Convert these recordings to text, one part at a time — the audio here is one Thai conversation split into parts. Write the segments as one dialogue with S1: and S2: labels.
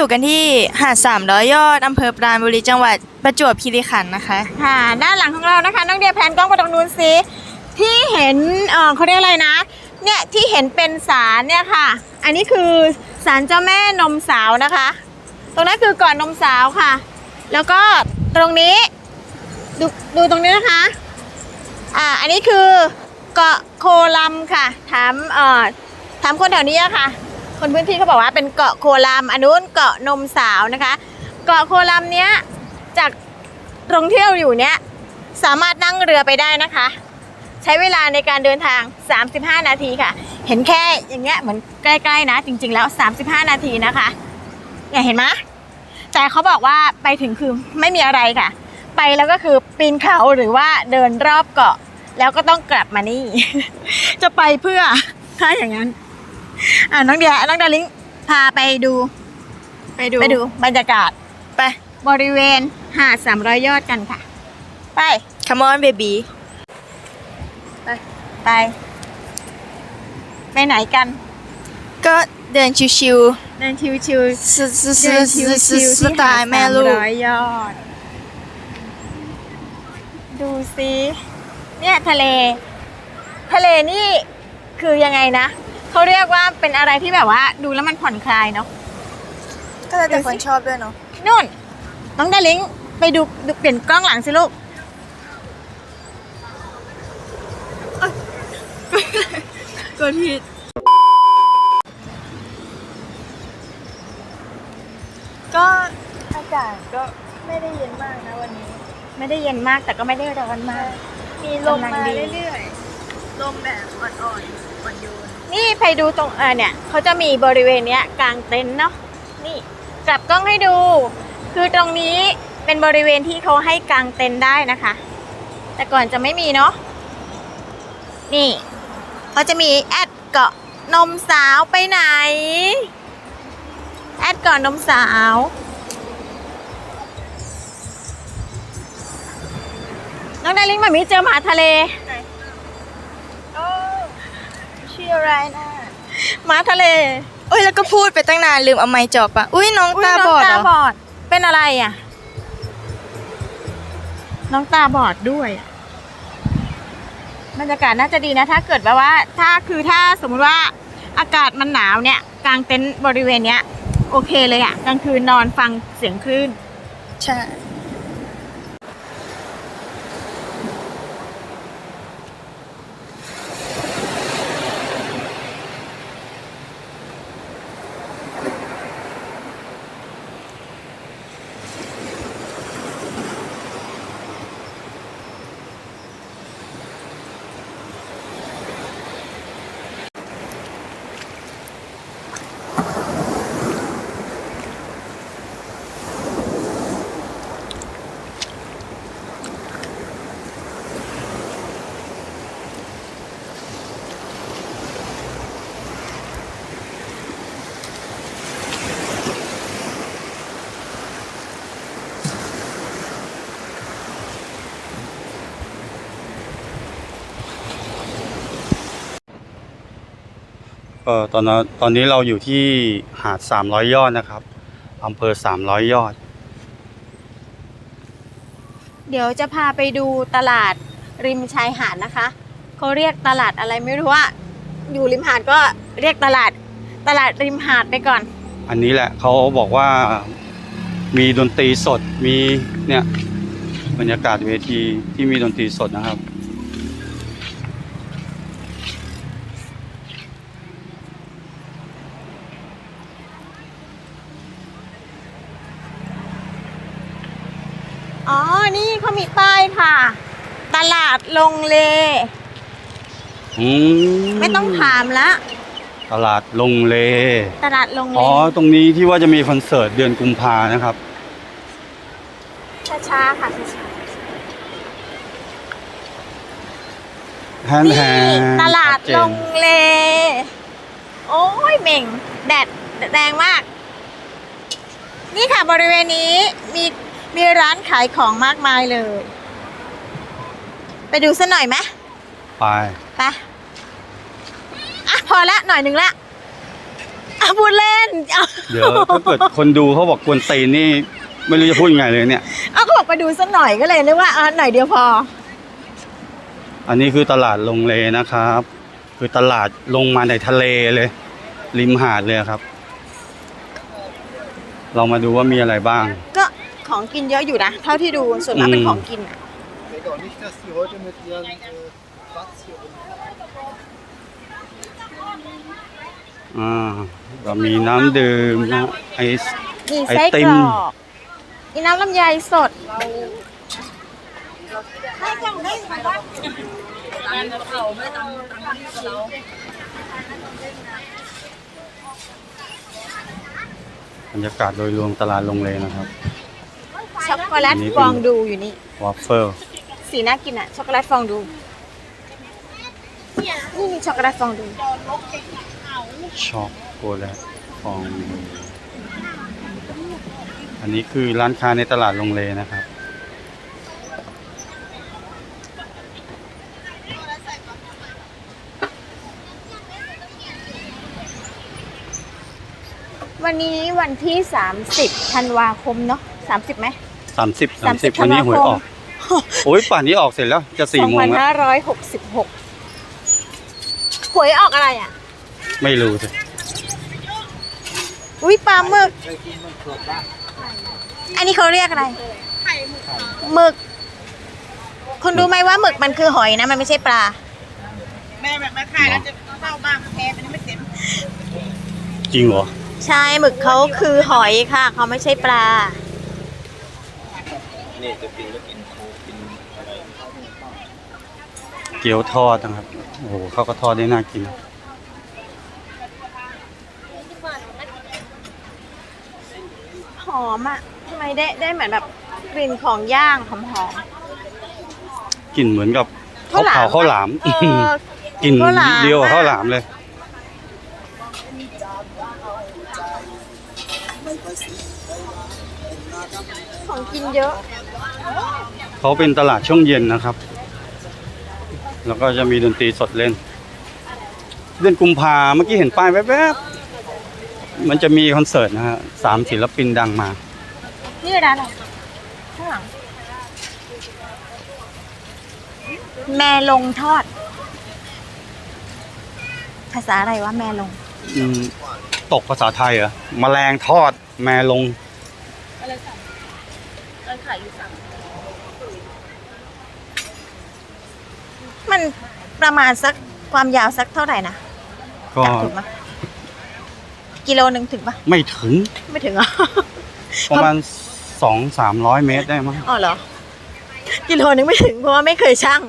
S1: อยู่กันที่หาดสามร้อยยอดอำเภอปราณบุรีจังหวัดประจวบคีรีขันธ์นะคะ
S2: ค่ะ ด้านหลังของเรานะคะ น้องเดียแผนกล้องมาตรงนู้นสิที่เห็นเออเขาเรียกอะไรนะ เนี่ยที่เห็นเป็นสารเนี่ยค่ะ อันนี้คือสารเจ้าแม่นมสาวนะคะ ตรงนั้นคือก่อนนมสาวค่ะ แล้วก็ตรงนี้ดูดูตรงนี้นะคะ อ่า อันนี้คือเกาะโคลัมค่ะ ถามเอ่อถามคนแถวนี้อะค่ะ คนพื้นที่เขาบอกว่าเป็นเกาะโคลัมอันนู้นเกาะนมสาวนะคะ เกาะโคลัมเนี้ยจากตรงที่เราอยู่เนี้ยสามารถนั่งเรือไปได้นะคะ ใช้เวลาในการเดินทาง 35 นาทีค่ะ เห็นแค่อย่างเงี้ยเหมือนใกล้ๆนะ จริง ๆ แล้ว 35 นาทีนะคะเนี่ยเห็นไหมแต่เขาบอกว่าไปถึงคือไม่มีอะไรค่ะ ไปแล้วก็คือปีนเขาหรือว่าเดินรอบเกาะ แล้วก็ต้องกลับมานี่ จะไปเพื่อถ้าอย่างนั้น อ่าน้องเดียน้องดาลิงพาไปดู
S1: ไปดู
S2: ไปดูบรรยากาศ
S1: ไป
S2: บริเวณหาด300ยอดกันค่ะ ไป
S1: come on baby
S2: ไป ไปไหนกัน
S1: ก็เดินชิว
S2: เดินชิว
S1: ๆสส
S2: ๆ
S1: ส
S2: เดิน
S1: ส
S2: ชิว
S1: ส
S2: ๆ
S1: ส
S2: ที่
S1: ไต
S2: หาด
S1: ล์แม่ลูก
S2: 300ยอด ดูสิเนี่ยทะเล ทะเลนี่คือยังไงนะ เขาเรียกว่าเป็นอะไรที่แบบว่าดูแล้วมันผ่อนคลายเนาะ
S1: ก็แล้วแต่คนชอบด้วยเนาะ
S2: นู่น น้องดาลิงไปดูดูเปลี่ยนกล้องหลังสิลูก
S1: ก็ผิด ก็อากาศก็ไม่ได้เย็นมากนะวันนี้
S2: ไม่ได้เย็นมากแต่ก็ไม่ได้ร้อนมาก
S1: มีลม
S2: กำลัง
S1: มา
S2: ดี
S1: เรื่อยๆลมแบบอ่อนๆอ่อนโยน
S2: นี่ไปดูตรงเออเนี่ยเขาจะมีบริเวณเนี้ยกลางเต็นท์เนาะนี่กลับกล้องให้ดู คือตรงนี้เป็นบริเวณที่เขาให้กางเต็นท์ได้นะคะ แต่ก่อนจะไม่มีเนาะนี่เขาจะมีแอดเกาะนมสาวไปไหน แอดเกาะนมสาวน้องดาริงมามีเจอหมาทะเล
S1: โอ้ชื่ ออะไรนะ
S2: หมาทะเล
S1: เอ้ยแล้วก็พูดไปตั้งนานลืมเอาไม้จ่อปะอุ้ยน้อง
S2: อุ๊ย
S1: ตา
S2: น้
S1: บ
S2: อง
S1: อดเหร
S2: ตา
S1: อบ
S2: อด เป็นอะไรอะ น้องตาบอดด้วยอะบรรยากาศน่าจะดีนะ ถ้าเกิดแบบว่า ถ้าคือถ้าสมมุติว่าอากาศมันหนาวเนี่ยกลางเต็นท์บริเวณเนี้ย โอเคเลยอะกลางคืนนอนฟังเสียงคลื่น
S1: ใช่
S3: ก็ตอนนั้นตอนนี้เราอยู่ที่หาด 300 ยอดนะครับอำเภอ 300 ยอด
S2: เดี๋ยวจะพาไปดูตลาดริมชายหาดนะคะเขาเรียกตลาดอะไรไม่รู้ว่า อยู่ริมหาดก็เรียกตลาดตลาดริมหาดไปก่อน
S3: อันนี้แหละเขาบอกว่ามีดนตรีสดมีเนี่ยบรรยากาศเวทีที่มีดนตรีสดนะครับ
S2: อ๋อ นี่เขามีป้ายค่ะ ตลาดลงเล
S3: อืม
S2: ไม่ต้องถามละ
S3: ตลาดลงเล
S2: ตลาดลงเล
S3: อ๋อ ตรงนี้ที่ว่าจะมีคอนเสิร์ตเดือนกุมภานะครับ
S2: ช้าๆค่ะช้า
S3: แฮน
S2: ๆ
S3: ด์แฮ
S2: นี่
S3: นด์
S2: ตลาด
S3: ชัเจ
S2: ล
S3: น
S2: งเล โอ้ยเหม่ง แดดแรงมาก นี่ค่ะบริเวณนี้มี มีร้านขายของมากมายเลย ไปดูซะหน่อยไหม
S3: ไป
S2: ไปอะพอละหน่อยหนึ่งละอะพูดเล่นเอา
S3: เดี๋ยวถ้าเกิดคนดูเขาบอกกวนตีนนี่ ไม่รู้จะพูดยังไงเลยเนี่ย
S2: เอาก็บอกไปดูสักหน่อยก็เลยนึกว่าเออหน่อยเดียวพอ
S3: อันนี้คือตลาดลงเลนะครับ คือตลาดลงมาในทะเลเลย ริมหาดเลยครับ เรามาดูว่ามีอะไรบ้าง
S2: ก็ ของกินเยอะอยู่นะ เท่าที่ดูส่วนมากเป็น
S3: อืม
S2: ของกินอะ
S4: Ich denke auch nicht, dass die heute mit ihren äh, Quads hier rum.
S3: อ่าเรามีน้ำดื่มนะไอศ
S2: มี
S3: ไอ
S2: ไส้
S3: ติ
S2: ก
S3: ม
S2: รอกมีน้ำลำไยสด
S3: บรรยากาศโดยรวมตลาดลงเลนะครับ
S2: ช็อกโกแลต
S3: อันนี้เป็น
S2: ฟองดูอยู่นี่
S3: วอฟเฟิล
S2: สีน่ากินอะช็อกโกแลตฟองดูนี่มีช็อกโกแลตฟองดู
S3: ช็อกโกแลตฟองดูอันนี้คือร้านค้าในตลาดลงเลนะครับ
S2: วันนี้วันที่ 30ธันวาคมเนาะ30ไหม
S3: สามสิบสามสิบ
S2: 30
S3: วันนี้หวยออก
S2: ธันวาคม
S3: โอ้ยป่านนี้ออกเสร็จแล้ว จะสี่โมงแล้ว
S2: 2566หวยออกอะไรอะ
S3: ไม่รู้สิ
S2: อุ้ยปลาหมึก อันนี้เขาเรียกอะไรหมึก คุณรู้ไหมว่าหมึกมันคือหอยนะ มันไม่ใช่ปลา
S5: แม่แบบมาขายแล้วจะเข้าบ้านแพ้ไปนี่ไม่เต็ม
S3: จริงเหรอ
S2: ใช่หมึกเขาคือหอยค่ะ เขาไม่ใช่ปลา
S3: เกี๊ยวทอดนะครับ โอ้โหเขาก็ทอดได้น่ากิน
S2: หอมอะทำไมได้ได้เหมือนแบบกลิ่นของย่างหอมหอม
S3: กลิ่นเหมือนกับ
S2: ข้าวหลาม
S3: เผาข้าวหลาม
S2: เออก
S3: ลิ่น
S2: ข้าวหลาม
S3: เดียวกับ
S2: อะ
S3: ข้าวหลามเลย
S2: ของกินเยอะ
S3: เขาเป็นตลาดช่วงเย็นนะครับ แล้วก็จะมีดนตรีสดเล่น เดือนกุมภาเมื่อกี้เห็นป้ายแวบๆ มันจะมีคอนเสิร์ตนะฮะสามศิลปินดังมา
S2: นี่ร้านอะไรข้างหลัง แม่ลงทอด ภาษาอะไรวะแม่ลง
S3: อืมตกภาษาไทยเหรอแมลงทอดแมลง
S2: มันประมาณสักความยาวสักเท่าไหร่นะ
S3: ก็
S2: ถูกไหมกิโลหนึ่งถึงปะ
S3: ไม่ถึง
S2: ไม่ถึงเหรอ
S3: ประมาณสองสามร้อยเมตรได้มั้ง
S2: อ๋อเหรอ กิโลนึงไม่ถึงเพราะว่าไม่เคยช่าง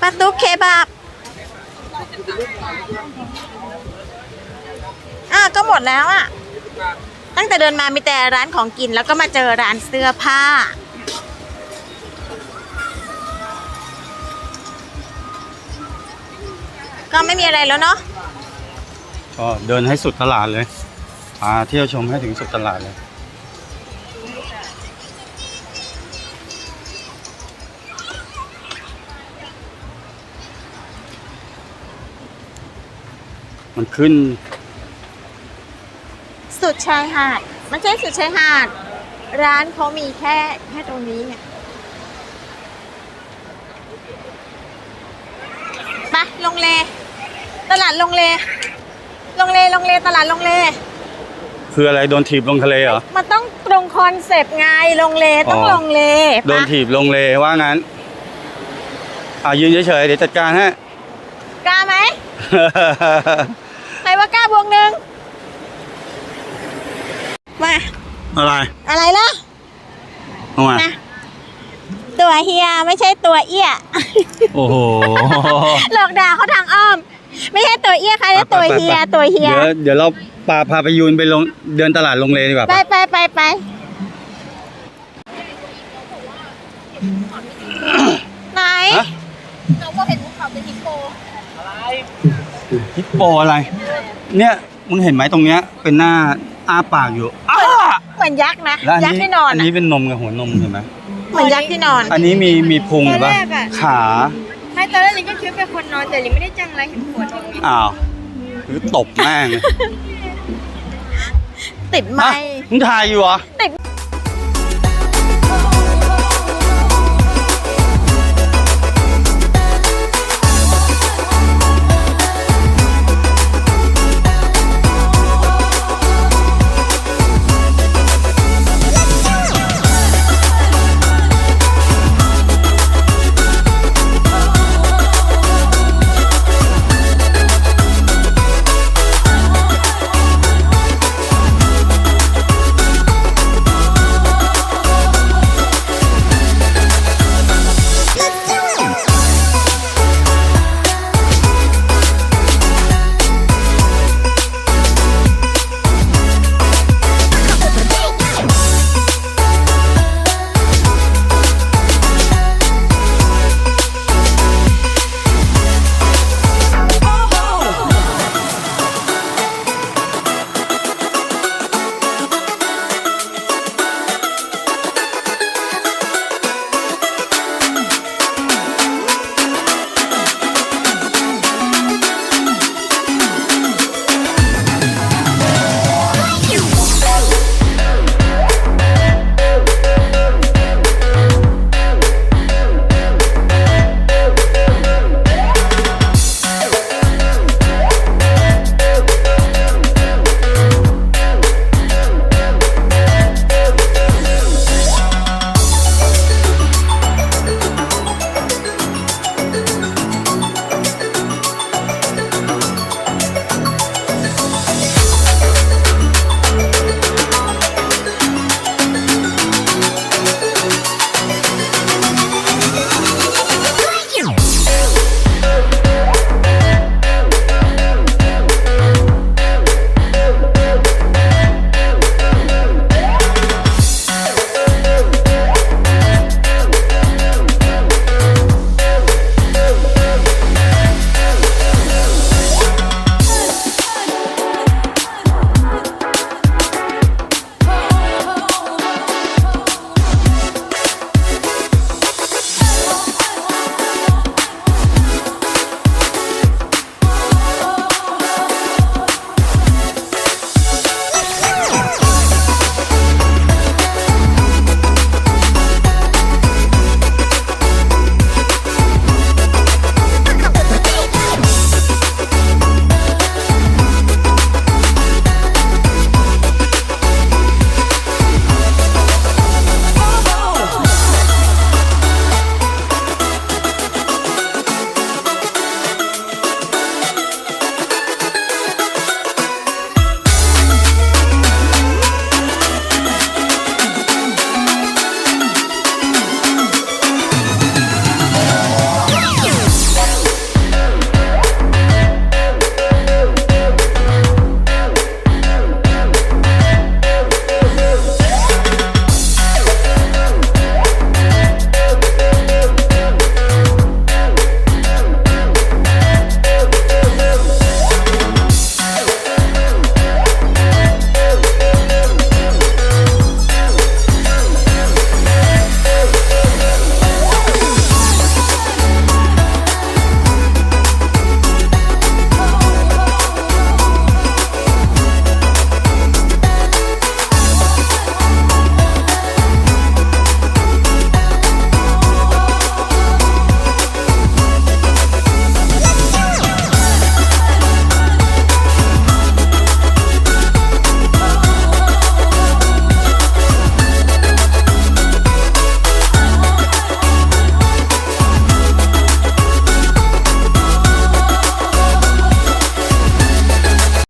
S2: ปลาตุ๊กเคบับอะก็หมดแล้วอะ ตั้งแต่เดินมามีแต่ร้านของกินแล้วก็มาเจอร้านเสื้อผ้า ก็ไม่มีอะไรแล้วเนาะ
S3: ก็เดินให้สุดตลาดเลยพาเที่ยวชมให้ถึงสุดตลาดเลย มันขึ้น
S2: สุดชายหาดไม่ใช่สุดชายหาด ร้านเขามีแค่แค่ตรงนี้เนี่ยไปลงเล ตลาดลงเล ลงเลลงเลตลาดลงเล
S3: คืออะไรโดนถีบลงทะเลเหรอ
S2: มันต้องตรงคอนเซปต์ไงลงเลต้อง
S3: อ๋อ
S2: ลงเล
S3: โดน
S2: ปะ
S3: ถีบลงเลว่างั้น อ่ายืนเฉยๆเดี๋ยวจัดการให้
S2: กล้าไหมใครว่ากล้าบวงหนึ่งมา
S3: อะไร
S2: อะไรล่ะ
S3: ทำไม
S2: นะตัวเฮียไม่ใช่ตัวเอี้ย
S3: โอ้โห
S2: หลอกด่าเขาทางอ้อม ไม่ใช่ตัวเอี้ยค่ะแต่ตัวเฮียตัวเฮีย
S3: เดี๋ยวเดี๋ยวเราพาพาไปยูนไปลงเดินตลาดลงเลดีกว่า
S2: ไป
S3: ปะ
S2: ไปไปไปไหน
S3: ฮะ
S5: เราก็เห็นภูเขาเป็นฮิปโป
S3: ฮิปโปอะไร เนี่ยมึงเห็นไหมตรงเนี้ยเป็นหน้าอ้าปากอยู่อ้า
S2: เหมือนยักษ์นะ
S3: แล้วอัน
S2: ยักษ์
S3: นี้
S2: ที่นอน
S3: อัน
S2: อะ
S3: นี้เป็นนมกับหัวนมเห็นไหม
S2: เหมือนยักษ์ที่นอน
S3: อันนี้มีมีพุงเห็นปะ
S5: ตอนแรกอะ
S3: ขา
S5: ไม่ต
S1: ตอนแรกลิงก็คิดว่าเป็นคนนอนแต่ลิงไม่ได้จังไรเห็นปวดตรงนี้
S3: อ้าวหรือตบแม่งเลย
S2: ติดไม
S3: ฮะ
S2: ค์
S3: มึงถ่ายอยู่เหรอ
S2: ติด